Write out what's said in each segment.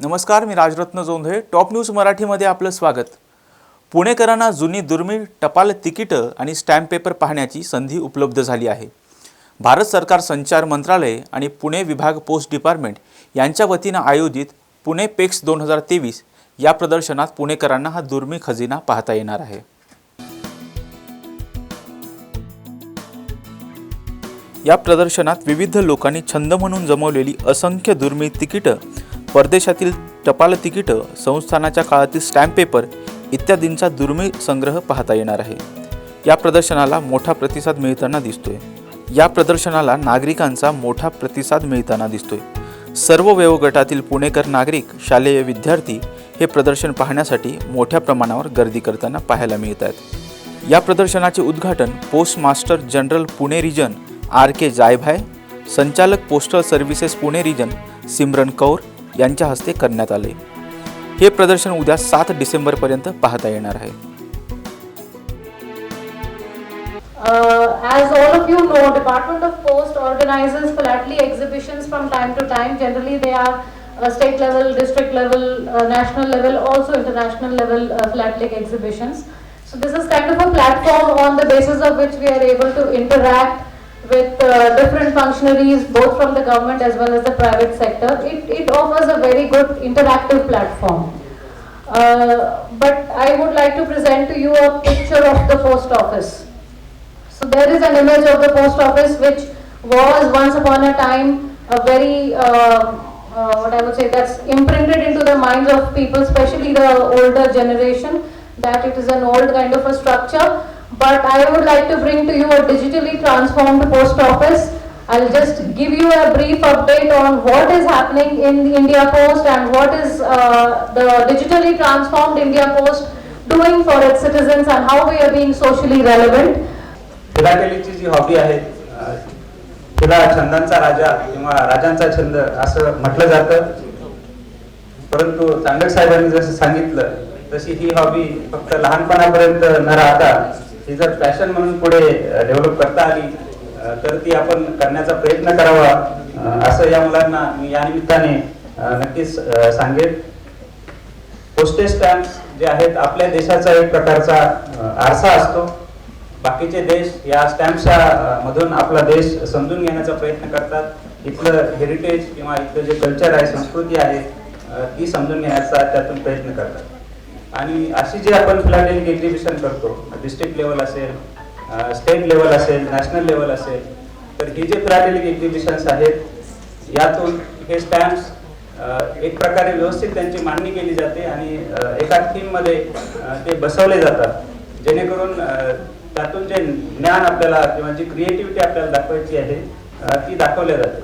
नमस्कार मी Rajratna Jondhale. Top news मराठीमध्ये आपलं स्वागत. पुणेकरांना जुनी दुर्मिळ टपाल तिकीटं आणि स्टॅम्प पेपर पाहण्याची संधी उपलब्ध झाली आहे. भारत सरकार संचार मंत्रालय आणि पुणे विभाग पोस्ट डिपार्टमेंट यांच्या वतीनं आयोजित पुणे पेक्स दोन हजार तेवीस या प्रदर्शनात पुणेकरांना हा दुर्मिळ खजिना पाहता येणार आहे. या प्रदर्शनात विविध लोकांनी छंद म्हणून जमवलेली असंख्य दुर्मिळ तिकीटं परदेशातील टपाल तिकीटं संस्थानाच्या काळातील स्टॅम्प पेपर इत्यादींचा दुर्मिळ संग्रह पाहता येणार आहे. या प्रदर्शनाला मोठा प्रतिसाद मिळताना दिसतोय. या प्रदर्शनाला नागरिकांचा मोठा प्रतिसाद मिळताना दिसतोय. सर्व वयोगटातील पुणेकर नागरिक शालेय विद्यार्थी हे प्रदर्शन पाहण्यासाठी मोठ्या प्रमाणावर गर्दी करताना पाहायला मिळत आहेत या प्रदर्शनाचे उद्घाटन post master general Pune region R K Jaybhay संचालक postal services Pune region Simran Kaur यांच्या हस्ते करण्यात आले हे प्रदर्शन उद्या सात डिसेंबरपर्यंत पाहता येणार आहे Uh, as all of you know, Department of Post organizes philately exhibitions from time to time. Generally, they are uh, state level, district level, uh, national level, also international level uh, philatelic exhibitions. So this is kind of a platform on the basis of which we are able to interact with uh, different functionaries, both from the government as well as the private sector. It, it offers a very good interactive platform. Uh, but I would like to present to you a picture of the post office. So there is an image of the post office which was once upon a time a very, uh, uh, what I would say, that's imprinted into the minds of people, especially the older generation, that it is an old kind of a structure. But I would like to bring to you a digitally transformed post office. I'll just give you a brief update on what is happening in the India Post and what is uh, the digitally transformed India Post doing for its citizens and how we are being socially relevant. फिलाटेलीची जी hobby आहे अ, तिला छंदांचा राजा किंवा राजांचा छंद असं म्हटलं जातं परंतु चांडक साहेबांनी जसं सांगितलं तशी ही हॉबी फक्त लहानपणापर्यंत न राहता ही जर फॅशन म्हणून पुढे डेव्हलप करता आली तर ती आपण करण्याचा प्रयत्न करावा असं या मुलांना मी या निमित्ताने नक्कीच सांगेल सांगेन. पोस्टेज स्टॅम्प जे आहेत आपल्या देशाचा एक प्रकारचा आरसा असतो. बाकीचे देश या स्टॅम्पच्या मधून आपला देश समजून घेण्याचा प्रयत्न करतात. इथलं हेरिटेज किंवा इथलं जे कल्चर आहे संस्कृती आहे ती समजून घेण्याचा त्यातून प्रयत्न करतात. आणि अशी जी आपण फिलाटेलिक एक्झिबिशन करतो डिस्ट्रिक्ट लेवल असेल स्टेट लेवल असेल नॅशनल लेवल असेल तर ही जे फिलाटेलिक एक्झिबिशन्स आहेत यातून हे स्टॅम्प्स एक प्रकारे व्यवस्थित त्यांची मांडणी केली जाते आणि एका थीममध्ये ते बसवले जातात. जेणेकरून त्यातून जे ज्ञान आपल्याला किंवा जी क्रिएटिव्हिटी आपल्याला दाखवायची आहे ती दाखवल्या जाते.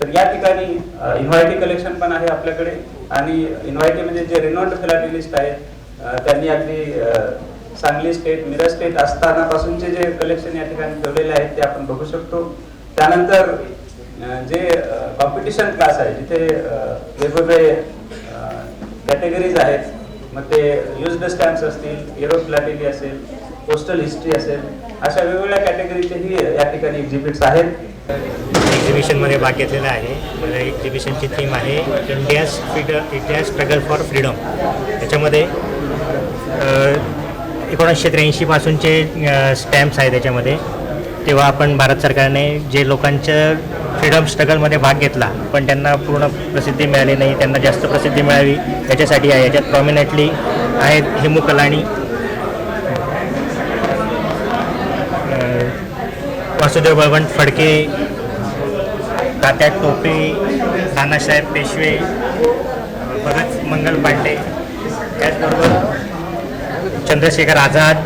तर या ठिकाणी इन्व्हायटी कलेक्शन पण आहे आपल्याकडे. आणि इन्व्हायटी म्हणजे जे रिनॉल्ड फिलाटेलिस्ट आहेत त्यांनी अगदी सांगली स्टेट मिरज स्टेट असतानापासूनचे जे कलेक्शन या ठिकाणी ठेवलेले आहेत ते आपण बघू शकतो. त्यानंतर जे कॉम्पिटिशन क्लास आहे जिथे वेगवेगळे कॅटेगरीज आहेत मग ते युज्ड स्टॅम्प्स असतील एरो फ्लॅटेली असेल पोस्टल हिस्ट्री असेल अशा वेगवेगळ्या कॅटेगरीचेही या ठिकाणी एक्झिबिट्स आहेत. एक्झिबिशनमध्ये भाग घेतलेला आहे. एक्झिबिशनची थीम आहे India freedom India struggle for freedom त्याच्यामध्ये एकोणीसशे त्र्याऐंशीपासूनचे स्टॅम्प्स आहे त्याच्यामध्ये. तेव्हा आपण भारत सरकारने जे लोकांच्या फ्रीडम स्ट्रगलमध्ये भाग घेतला पण त्यांना पूर्ण प्रसिद्धी मिळाली नाही त्यांना जास्त प्रसिद्धी मिळावी याच्यासाठी आहे. याच्यात प्रॉमिनेंटली आहेत हेमू कलाणी वासुदेव बळवंत फडके तात्या टोपे नानासाहेब पेशवे भगत मंगल पांडे. त्याचबरोबर चंद्रशेखर आझाद.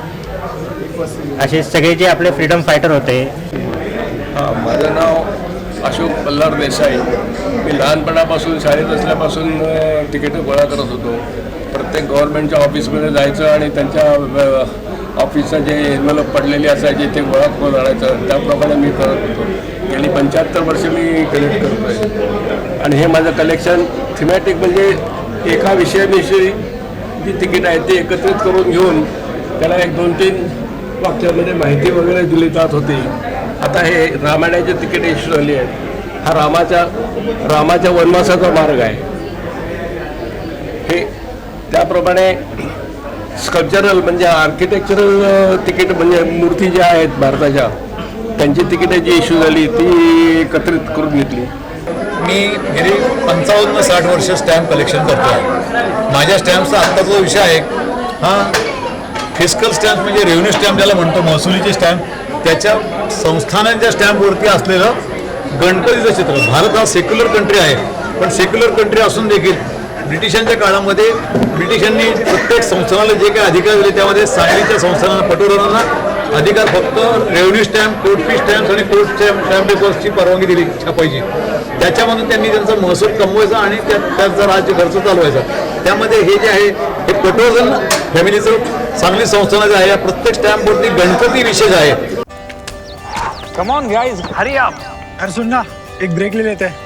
असे सगळे जे आपले फ्रीडम फायटर होते. माझं नाव अशोक पल्लार देसाई. मी लहानपणापासून शाळेत असल्यापासून तिकीटं गोळा करत होतो. प्रत्येक गव्हर्नमेंटच्या ऑफिसमध्ये जायचं आणि त्यांच्या ऑफिसचं जे एनवलप पडलेली असायची ते गोळा करून आणायचं. त्याप्रमाणे मी करत होतो. गेली पंच्याहत्तर वर्ष मी कलेक्ट करतो आहे. आणि हे माझं कलेक्शन थिमॅटिक म्हणजे एका विषयाविषयी जी तिकीट आहे ती एकत्रित करून घेऊन त्याला एक दोन तीन वाक्यामध्ये माहिती वगैरे दिली जात होती. आता हे रामायणाचे तिकीट इश्यू झाली आहेत. हा रामाच्या रामाच्या वनवासाचा मार्ग आहे. हे त्याप्रमाणे स्कल्पचरल म्हणजे आर्किटेक्चरल तिकीट म्हणजे मूर्ती ज्या आहेत भारताच्या त्यांची तिकिटाची इश्यू झाली ती एकत्रित करून घेतली. मी गेली पंचावन्न साठ वर्ष स्टॅम्प कलेक्शन करतो आहे माझ्या स्टॅम्पचा आत्ता जो विषय आहे हा फिस्कल स्टॅम्प म्हणजे रेव्हन्यू स्टॅम्प ज्याला म्हणतो महसुलीचे स्टॅम्प त्याच्या संस्थानांच्या स्टॅम्पवरती असलेलं गणपतीचं चित्र. भारत हा सेक्युलर कंट्री आहे पण सेक्युलर कंट्री असून देखील ब्रिटिशांच्या काळामध्ये ब्रिटिशांनी प्रत्येक संस्थानाला जे काही अधिकार दिले त्यामध्ये सांगलीच्या संस्थानांना पटोरांना अधिकार फक्त revenue stamp court fee stamp आणि कोर्ट स्टॅम्प स्टॅम्प पेपर्सची परवानगी दिली छापायची. त्याच्यामधून त्यांनी त्यांचा महसूल कमवायचा आणि त्या त्यांचा राज्य खर्च चालवायचा. त्यामध्ये हे जे आहे हे पटोरजन फॅमिलीचं सांगली संस्थानाचं आहे. या प्रत्येक स्टॅम्पवरती गणपती विशेष आहे. कम ऑन गाइस हरी आप अरे सुन ना एक ब्रेक ले लेते. हैं